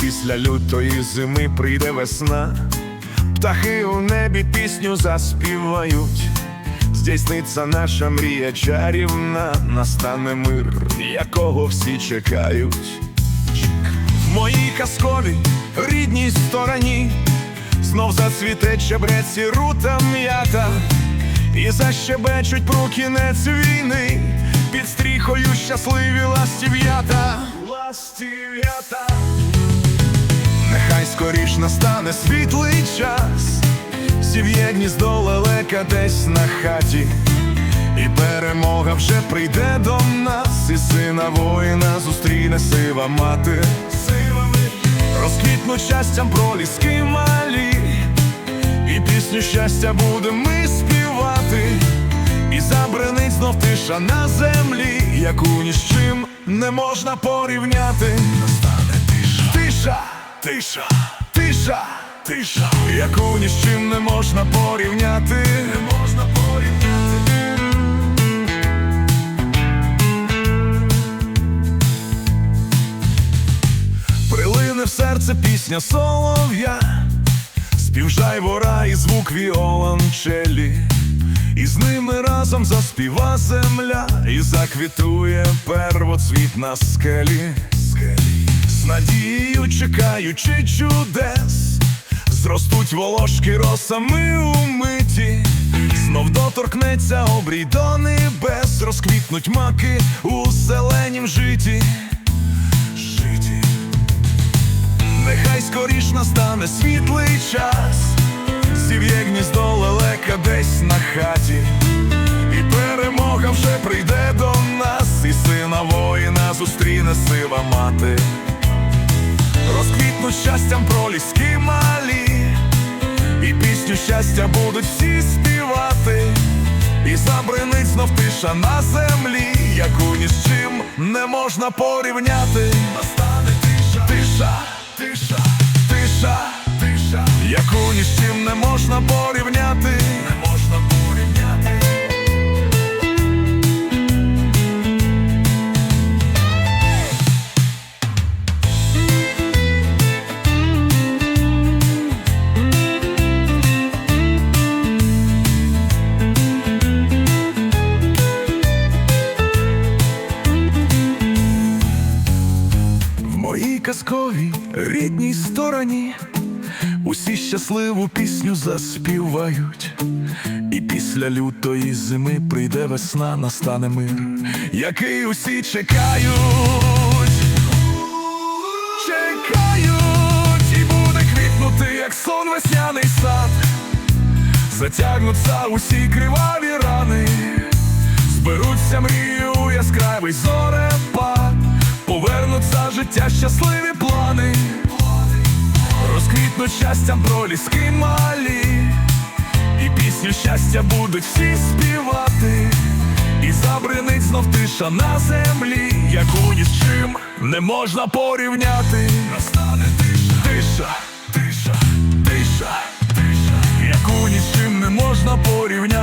після лютої зими прийде весна, птахи у небі пісню заспівають, здійсниться наша мрія чарівна, настане мир, якого всі чекають. В моїй казковій рідній стороні знов зацвіте чебрець і рута м'ята, і защебечуть про кінець війни під стріхою щасливі ластів'ята. Ластів'ята. Скоріш настане світлий час, зів'є гніздо лелека десь на хаті, і перемога вже прийде до нас, і сина воїна зустріне сива мати. Розквітнуть щастям проліски малі, і пісню щастя будемо ми співати, і забринить знов тиша на землі, яку ні з чим не можна порівняти. Настане тиша, тиша, тиша, тиша, яку ні з чим не можна порівняти. Не можна порівняти. Прилине в серце пісня солов'я, спів жайвора і звук віолончелі, і з ними разом заспіва земля, і заквітує первоцвіт на скелі, скелі. Надією чекаючи чудес, зростуть волошки росами у миті, знов доторкнеться обрій до небес, розквітнуть маки у зеленім житі. житі. Нехай скоріш настане світлий час, зів'є гніздо лелека десь на хаті, і перемога вже прийде до нас, і сина воїна зустріне сива мати. Щастям проліски малі, і пісню щастя будуть всі співати, і забринить знов тиша на землі, яку ні з чим не можна порівняти. Настане тиша, тиша, казковій рідній стороні усі щасливу пісню заспівають, і після лютої зими прийде весна, настане мир, який усі чекають. Чекають, і буде квітнути, як сон весняний сад, затягнуться усі криваві рани. Зберуться мрії у яскравий повернуться життя щасливі плани, розквітнуть щастям проліски малі, і пісню щастя будуть всі співати, і забринить знов тиша на землі, яку ні з чим не можна порівняти. Настане тиша, тиша, тиша, тиша, тиша, яку ні з чим не можна порівняти.